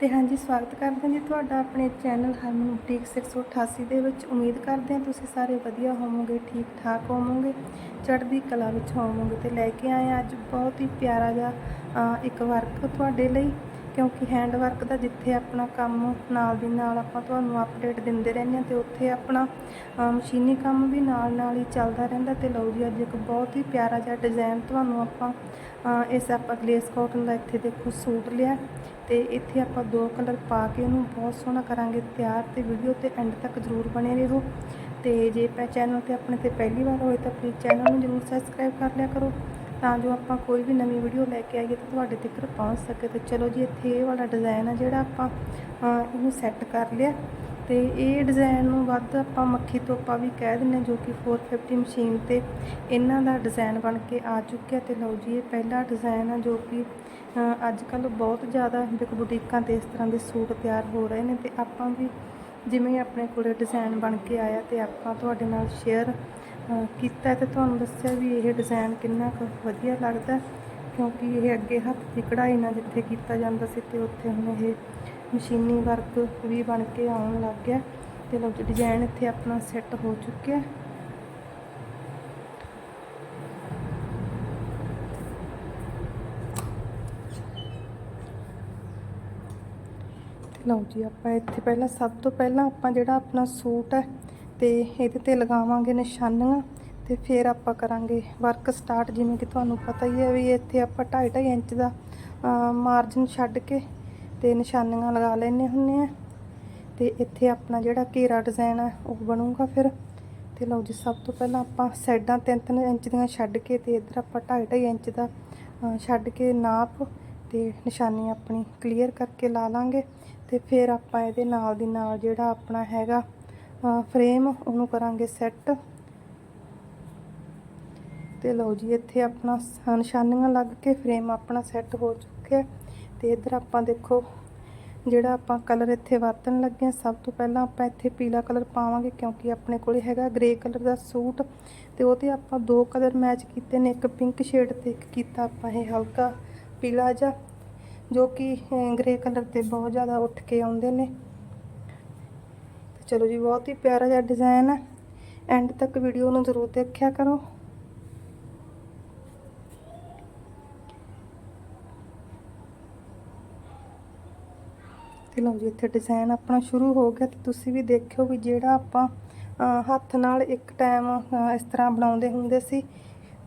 ਤੇ ਹਾਂਜੀ, ਸਵਾਗਤ ਕਰਦੇ ਹਾਂ ਜੀ ਤੁਹਾਡਾ ਆਪਣੇ ਚੈਨਲ ਹਰਮਨ ਬੁਟੀਕ 688 ਦੇ ਵਿੱਚ। ਉਮੀਦ ਕਰਦੇ ਹਾਂ ਤੁਸੀਂ ਸਾਰੇ ਵਧੀਆ ਹੋਵੋਗੇ, ਠੀਕ ਠਾਕ ਹੋਵੋਗੇ। ਚੜ੍ਹਦੀ ਕਲਾ ਵਿੱਚ ਹੋਵੋਗੇ ਤੇ ਲੈ ਕੇ ਆਏ ਹਾਂ ਅੱਜ। ਬਹੁਤ ਹੀ ਪਿਆਰਾ ਜਿਹਾ ਇੱਕ ਵਰਕ ਤੁਹਾਡੇ ਲਈ। ਕਿਉਂਕਿ ਹੈਂਡ ਵਰਕ ਦਾ ਜਿੱਥੇ ਆਪਣਾ ਕੰਮ ਨਾਲ ਦੀ ਨਾਲ ਆਪਾਂ ਤੁਹਾਨੂੰ ਅਪਡੇਟ ਦਿੰਦੇ ਰਹਿੰਦੇ ਹਾਂ ਤੇ ਉੱਥੇ ਆਪਣਾ ਮਸ਼ੀਨੀ ਕੰਮ ਵੀ ਨਾਲ ਨਾਲ ਹੀ ਚੱਲਦਾ ਰਹਿੰਦਾ ਤੇ ਲਓ ਜੀ, ਅੱਜ ਇੱਕ ਬਹੁਤ ਹੀ ਪਿਆਰਾ ਜਿਹਾ ਡਿਜ਼ਾਈਨ ਤੁਹਾਨੂੰ ਆਪਾਂ ਇਸ ਆਪਾਂ ਗਲੇਸ ਕਾਟਨ ਦਾ ਇੱਥੇ ਦੇਖੋ ਸੂਟ ਲਿਆ ਤੇ ਇੱਥੇ ਆਪਾਂ ਦੋ ਕਲਰ ਪਾ ਕੇ ਇਹਨੂੰ ਬਹੁਤ ਸੋਹਣਾ ਕਰਾਂਗੇ ਤਿਆਰ ਤੇ ਵੀਡੀਓ ਤੇ ਐਂਡ ਤੱਕ ਜ਼ਰੂਰ ਬਣੇ ਰਹੋ। ਤੇ ਜੇ ਪੈ ਚੈਨਲ ਤੇ ਆਪਣੇ ਤੇ ਪਹਿਲੀ ਵਾਰ ਹੋਏ ਤਾਂ ਪਲੀਜ਼ ਚੈਨਲ ਨੂੰ ਜ਼ਰੂਰ ਸਬਸਕ੍ਰਾਈਬ ਕਰ ਲਿਆ ਕਰੋ। ਤਾਂ ਜੋ ਆਪਾਂ ਕੋਈ ਵੀ ਨਵੀਂ ਵੀਡੀਓ ਲੈ ਕੇ ਆਈਏ ਤਾਂ ਤੁਹਾਡੇ ਤੱਕ ਪਹੁੰਚ ਸਕੇ। ਤੇ ਚਲੋ ਜੀ ਇੱਥੇ ਇਹ ਵਾਲਾ ਡਿਜ਼ਾਈਨ ਆ ਜਿਹੜਾ ਆਪਾਂ ਇਹਨੂੰ ਸੈੱਟ ਕਰ ਲਿਆ। ਤੇ ਇਹ ਡਿਜ਼ਾਈਨ ਨੂੰ ਵੱਧ ਆਪਾਂ ਮੱਖੀ ਤੋਪਾ ਵੀ ਕਹਿ ਦਿੰਦੇ ਹਾਂ, ਜੋ ਕਿ 450 ਮਸ਼ੀਨ ਤੇ ਇਹਨਾਂ ਦਾ ਡਿਜ਼ਾਈਨ ਬਣ ਕੇ ਆ ਚੁੱਕਿਆ। ਤੇ ਲਓ ਜੀ ਇਹ ਪਹਿਲਾ ਡਿਜ਼ਾਈਨ ਆ ਜੋ ਕਿ ਅੱਜ ਕੱਲ ਬਹੁਤ ਜ਼ਿਆਦਾ ਬਿਕ ਬੁਟੀਕਾਂ ਤੇ ਇਸ ਤਰ੍ਹਾਂ ਦੇ ਸੂਟ ਤਿਆਰ ਹੋ ਰਹੇ ਨੇ। ਤੇ ਆਪਾਂ ਵੀ ਜਿਵੇਂ ਆਪਣੇ ਕੋਲੇ ਡਿਜ਼ਾਈਨ ਬਣ ਕੇ ਆਇਆ ਤੇ ਆਪਾਂ ਤੁਹਾਡੇ ਨਾਲ ਸ਼ੇਅਰ ਕੀਤਾ ਤੇ ਤੁਹਾਨੂੰ ਦੱਸਿਆ ਵੀ ਇਹ ਡਿਜ਼ਾਈਨ ਕਿੰਨਾ ਕੁ ਵਧੀਆ ਲੱਗਦਾ ਕਿਉਂਕਿ ਇਹ ਅੱਗੇ ਹੱਥ ਦੀ ਕਢਾਈ ਨਾਲ ਜਿੱਥੇ ਕੀਤਾ ਜਾਂਦਾ ਸੀ ਤੇ ਉੱਥੇ ਹੁਣ ਇਹ ਮਸ਼ੀਨੀ ਵਰਕ ਵੀ ਬਣ ਕੇ ਆਉਣ ਲੱਗ ਗਿਆ ਤੇ ਲਓ ਜੀ ਡਿਜ਼ਾਈਨ ਇੱਥੇ ਆਪਣਾ ਸੈੱਟ ਹੋ ਚੁੱਕਿਆ ਲਓ ਜੀ, ਆਪਾਂ ਇੱਥੇ ਪਹਿਲਾਂ ਸਭ ਤੋਂ ਪਹਿਲਾਂ ਆਪਾਂ ਜਿਹੜਾ ਆਪਣਾ ਸੂਟ ਹੈ ਤੇ ਇਹਦੇ ਤੇ ਲਗਾਵਾਂਗੇ ਨਿਸ਼ਾਨੀਆਂ ਤੇ ਫਿਰ ਆਪਾਂ ਕਰਾਂਗੇ ਵਰਕ ਸਟਾਰਟ ਜਿਵੇਂ ਕਿ ਤੁਹਾਨੂੰ ਪਤਾ ਹੀ ਹੈ ਵੀ ਇੱਥੇ ਆਪਾਂ 2.5 ਇੰਚ ਦਾ ਮਾਰਜਨ ਛੱਡ ਕੇ ਤੇ ਨਿਸ਼ਾਨੀਆਂ ਲਗਾ ਲੈਣੇ ਹੁੰਨੇ ਆ ਤੇ ਇੱਥੇ ਆਪਣਾ ਜਿਹੜਾ ਘੇਰਾ ਡਿਜ਼ਾਈਨ ਹੈ ਉਹ ਬਣੂਗਾ ਫਿਰ। ਤੇ ਲਓ ਜੀ, ਸਭ ਤੋਂ ਪਹਿਲਾਂ ਆਪਾਂ ਸਾਈਡਾਂ 3-3 ਇੰਚ ਦੀਆਂ ਛੱਡ ਕੇ ਤੇ ਇੱਧਰ ਆਪਾਂ 2.5 ਇੰਚ ਦਾ ਛੱਡ ਕੇ ਨਾਪ ਤੇ ਨਿਸ਼ਾਨੀ ਆਪਣੀ ਕਲੀਅਰ ਕਰਕੇ ਲਾ ਲਾਂਗੇ। ਤੇ ਫਿਰ ਆਪਾਂ ਇਹਦੇ ਨਾਲ ਦੀ ਨਾਲ ਜਿਹੜਾ ਆਪਣਾ ਹੈਗਾ ਫਰੇਮ, ਉਹਨੂੰ ਕਰਾਂਗੇ ਸੈੱਟ। ਤੇ ਲਓ ਜੀ, ਇੱਥੇ ਆਪਣਾ ਨਿਸ਼ਾਨੀਆਂ ਲੱਗ ਕੇ ਫਰੇਮ ਆਪਣਾ ਸੈੱਟ ਹੋ ਚੁੱਕਿਆ ਤੇ ਇੱਧਰ ਆਪਾਂ ਦੇਖੋ, ਜਿਹੜਾ ਆਪਾਂ ਕਲਰ ਇੱਥੇ ਵਰਤਣ ਲੱਗੇ ਹਾਂ, ਸਭ ਤੋਂ ਪਹਿਲਾਂ ਆਪਾਂ ਇੱਥੇ ਪੀਲਾ ਕਲਰ ਪਾਵਾਂਗੇ, ਕਿਉਂਕਿ ਆਪਣੇ ਕੋਲੇ ਹੈਗਾ ਗ੍ਰੇ ਕਲਰ ਦਾ ਸੂਟ। ਤੇ ਉਹਤੇ ਆਪਾਂ ਦੋ ਕਲਰ ਮੈਚ ਕੀਤੇ ਨੇ, ਇੱਕ ਪਿੰਕ ਸ਼ੇਡ ਤੇ ਇੱਕ ਕੀਤਾ ਆਪਾਂ ਇਹ ਹਲਕਾ ਪੀਲਾ ਜਿਹਾ, ਜੋ ਕਿ ਗ੍ਰੇ ਕਲਰ ਤੇ ਬਹੁਤ ਜ਼ਿਆਦਾ ਉੱਠ ਕੇ ਆਉਂਦੇ ਨੇ। ਚਲੋ ਜੀ, ਬਹੁਤ ਹੀ ਪਿਆਰਾ ਜਿਹਾ ਡਿਜ਼ਾਈਨ ਹੈ। ਐਂਡ ਤੱਕ ਵੀਡੀਓ ਨੂੰ ਜ਼ਰੂਰ ਦੇਖਿਆ ਕਰੋ। ਤੇ ਲਓ ਜੀ, ਇੱਥੇ ਡਿਜ਼ਾਈਨ ਆਪਣਾ ਸ਼ੁਰੂ ਹੋ ਗਿਆ ਤੇ ਤੁਸੀਂ ਵੀ ਦੇਖਿਓ ਵੀ ਜਿਹੜਾ ਆਪਾਂ ਹੱਥ ਨਾਲ ਇੱਕ ਟਾਈਮ ਇਸ ਤਰ੍ਹਾਂ ਬਣਾਉਂਦੇ ਹੁੰਦੇ ਸੀ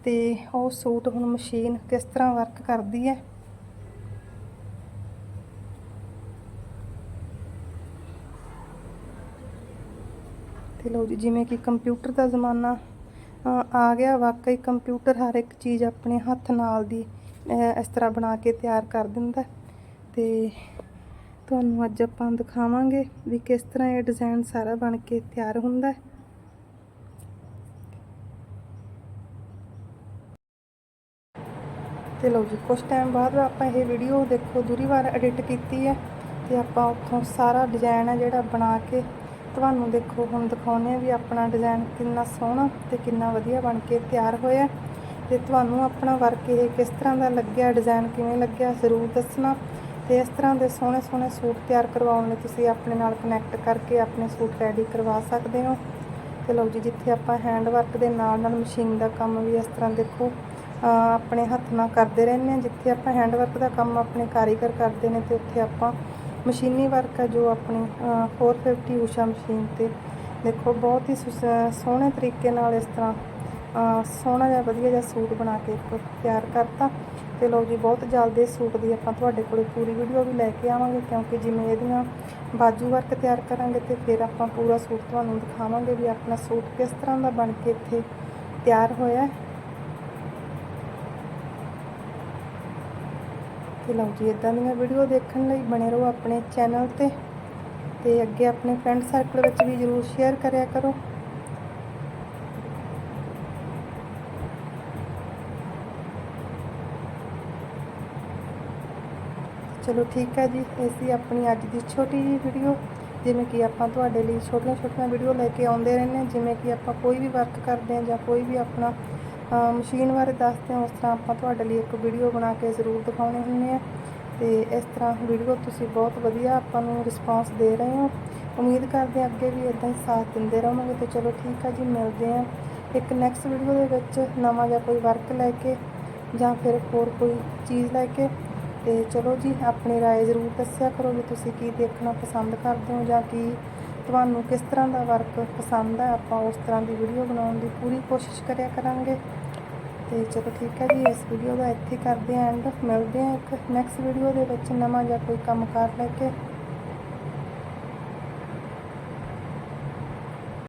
ਤੇ ਉਹ ਸੂਟ ਹੁਣ ਮਸ਼ੀਨ ਕਿਸ ਤਰ੍ਹਾਂ ਵਰਕ ਕਰਦੀ ਹੈ। ਤੇ ਲਓ ਜੀ, ਜਿਵੇਂ ਕਿ ਕੰਪਿਊਟਰ ਦਾ ਜ਼ਮਾਨਾ ਆ ਗਿਆ। ਵਾਕਈ ਕੰਪਿਊਟਰ ਹਰ ਇੱਕ ਚੀਜ਼ ਆਪਣੇ ਹੱਥ ਨਾਲ ਦੀ ਇਸ ਤਰ੍ਹਾਂ ਬਣਾ ਕੇ ਤਿਆਰ ਕਰ ਦਿੰਦਾ ਤੇ ਤੁਹਾਨੂੰ ਅੱਜ ਆਪਾਂ ਦਿਖਾਵਾਂਗੇ ਵੀ ਕਿਸ ਤਰ੍ਹਾਂ ਇਹ ਡਿਜ਼ਾਈਨ ਸਾਰਾ ਬਣ ਕੇ ਤਿਆਰ ਹੁੰਦਾ ਹੈ। ਤੇ ਲਓ ਜੀ ਕੁਝ ਟਾਈਮ ਬਾਅਦ ਆਪਾਂ ਇਹ ਵੀਡੀਓ ਦੇਖੋ, ਦੂਰੀ ਵਾਰ ਐਡਿਟ ਕੀਤੀ ਹੈ ਤੇ ਆਪਾਂ ਉੱਥੋਂ ਸਾਰਾ ਡਿਜ਼ਾਈਨ ਹੈ ਜਿਹੜਾ ਬਣਾ ਕੇ ਤੁਹਾਨੂੰ ਦੇਖੋ, ਹੁਣ ਦਿਖਾਉਂਦੇ ਆ ਵੀ ਆਪਣਾ ਡਿਜ਼ਾਈਨ ਕਿੰਨਾ ਸੋਹਣਾ ਤੇ ਕਿੰਨਾ ਵਧੀਆ ਬਣ ਕੇ ਤਿਆਰ ਹੋਇਆ ਤੇ ਤੁਹਾਨੂੰ ਆਪਣਾ ਵਰਕ ਇਹ ਕਿਸ ਤਰ੍ਹਾਂ ਦਾ ਲੱਗਿਆ ਡਿਜ਼ਾਈਨ ਕਿਵੇਂ ਲੱਗਿਆ, ਜ਼ਰੂਰ ਦੱਸਣਾ। ਤੇ ਇਸ ਤਰ੍ਹਾਂ ਦੇ ਸੋਹਣੇ ਸੋਹਣੇ ਸੂਟ ਤਿਆਰ ਕਰਵਾਉਣ ਲਈ ਤੁਸੀਂ ਆਪਣੇ ਨਾਲ ਕਨੈਕਟ ਕਰਕੇ ਆਪਣੇ ਸੂਟ ਰੈਡੀ ਕਰਵਾ ਸਕਦੇ ਹੋ। ਤੇ ਲਓ ਜੀ, ਜਿੱਥੇ ਆਪਾਂ ਹੈਂਡ ਵਰਕ ਦੇ ਨਾਲ ਨਾਲ ਮਸ਼ੀਨ ਦਾ ਕੰਮ ਵੀ ਇਸ ਤਰ੍ਹਾਂ ਦੇਖੋ ਆਪਣੇ ਹੱਥ ਨਾਲ ਕਰਦੇ ਰਹਿੰਦੇ ਹਾਂ। ਜਿੱਥੇ ਆਪਾਂ ਹੈਂਡ ਵਰਕ ਦਾ ਕੰਮ ਆਪਣੇ ਕਾਰੀਗਰ ਕਰਦੇ ਨੇ ਤੇ ਉੱਥੇ ਆਪਾਂ ਮਸ਼ੀਨੀ ਵਰਕ ਹੈ ਜੋ ਆਪਣੀ, ਅਹ 450 ਊਸ਼ਾ ਮਸ਼ੀਨ ਤੇ। ਦੇਖੋ, ਬਹੁਤ ਹੀ ਸੁਸ- ਸੋਹਣੇ ਤਰੀਕੇ ਨਾਲ ਇਸ ਤਰ੍ਹਾਂ ਸੋਹਣਾ ਜਿਹਾ ਵਧੀਆ ਜਿਹਾ ਸੂਟ ਬਣਾ ਕੇ ਤਿਆਰ ਕਰਤਾ। ਤੇ ਲਓ ਜੀ, ਬਹੁਤ ਜਲਦੀ ਇਸ ਸੂਟ ਦੀ ਆਪਾਂ ਤੁਹਾਡੇ ਕੋਲੇ ਪੂਰੀ ਵੀਡੀਓ ਵੀ ਲੈ ਕੇ ਆਵਾਂਗੇ, ਕਿਉਂਕਿ ਜਿਵੇਂ ਇਹਦੀਆਂ ਬਾਜੂ ਵਰਕ ਤਿਆਰ ਕਰਾਂਗੇ ਤੇ ਫਿਰ ਆਪਾਂ ਪੂਰਾ ਸੂਟ ਤੁਹਾਨੂੰ ਦਿਖਾਵਾਂਗੇ ਵੀ ਆਪਣਾ ਸੂਟ ਕਿਸ ਤਰ੍ਹਾਂ ਦਾ ਬਣ ਕੇ ਇੱਥੇ ਤਿਆਰ ਹੋਇਆ ਹੈ ਤੇ ਲਓ ਜੀ ਇਦਾਂ ਦੀਆਂ ਵੀਡੀਓ ਦੇਖਣ ਲਈ ਬਣੇ ਰਹੋ ਆਪਣੇ ਚੈਨਲ ਤੇ ਤੇ ਅੱਗੇ ਆਪਣੇ ਫਰੈਂਡ ਸਰਕਲ ਵਿੱਚ ਵੀ ਜਰੂਰ ਸ਼ੇਅਰ ਕਰਿਆ ਕਰੋ। ਚਲੋ ਠੀਕ ਹੈ ਜੀ, ਇਹ ਸੀ ਆਪਣੀ ਅੱਜ ਦੀ ਛੋਟੀ ਜਿਹੀ ਵੀਡੀਓ ਜਿਵੇਂ ਕਿ ਆਪਾਂ ਤੁਹਾਡੇ ਲਈ ਛੋਟੀਆਂ ਛੋਟੀਆਂ ਵੀਡੀਓ ਲੈ ਕੇ ਆਉਂਦੇ ਰਹਿੰਦੇ ਹਾਂ, ਜਿਵੇਂ ਕਿ ਆਪਾਂ ਕੋਈ ਵੀ ਵਰਕ ਕਰਦੇ ਹਾਂ ਜਾਂ ਕੋਈ ਵੀ ਆਪਣਾ ਮਸ਼ੀਨ ਬਾਰੇ ਦੱਸਦੇ ਹਾਂ ਉਸ ਤਰ੍ਹਾਂ ਆਪਾਂ ਤੁਹਾਡੇ ਲਈ ਇੱਕ ਵੀਡੀਓ ਬਣਾ ਕੇ ਜ਼ਰੂਰ ਦਿਖਾਉਣੇ ਹੁੰਦੇ ਆ ਤੇ ਇਸ ਤਰ੍ਹਾਂ ਵੀਡੀਓ ਤੁਸੀਂ ਬਹੁਤ ਵਧੀਆ ਆਪਾਂ ਨੂੰ ਰਿਸਪਾਂਸ ਦੇ ਰਹੇ ਹੋ ਉਮੀਦ ਕਰਦੇ ਹਾਂ ਅੱਗੇ ਵੀ ਇਦਾਂ ਹੀ ਸਾਥ ਦਿੰਦੇ ਰਹੋਗੇ ਤੇ ਚਲੋ ਠੀਕ ਆ ਜੀ ਮਿਲਦੇ ਆ ਇੱਕ ਨੈਕਸਟ ਵੀਡੀਓ ਦੇ ਵਿੱਚ ਨਵਾਂ ਜਿਹਾ ਕੋਈ ਵਰਕ ਲੈ ਕੇ ਜਾਂ ਫਿਰ ਹੋਰ ਕੋਈ ਚੀਜ਼ ਲੈ ਕੇ ਤੇ ਚਲੋ ਜੀ ਆਪਣੀ رائے ਜ਼ਰੂਰ ਦੱਸਿਆ ਕਰੋ ਵੀ ਤੁਸੀਂ ਕੀ ਦੇਖਣਾ ਪਸੰਦ ਕਰਦੇ ਹੋ ਜਾਂ ਕੀ ਤੁਹਾਨੂੰ ਕਿਸ ਤਰ੍ਹਾਂ ਦਾ ਵਰਕ ਪਸੰਦ ਹੈ? ਆਪਾਂ ਉਸ ਤਰ੍ਹਾਂ ਦੀ ਵੀਡੀਓ ਬਣਾਉਣ ਦੀ ਪੂਰੀ ਕੋਸ਼ਿਸ਼ ਕਰਿਆ ਕਰਾਂਗੇ। ਤੇ ਚਲੋ ਠੀਕ ਹੈ ਜੀ, ਇਸ ਵੀਡੀਓ ਦਾ ਇੱਥੇ ਕਰਦੇ ਹਾਂ ਐਂਡ ਮਿਲਦੇ ਹਾਂ ਇੱਕ ਨੈਕਸਟ ਵੀਡੀਓ ਦੇ ਵਿੱਚ ਨਵਾਂ ਜਾਂ ਕੋਈ ਕੰਮ ਕਰ ਲੈ ਕੇ।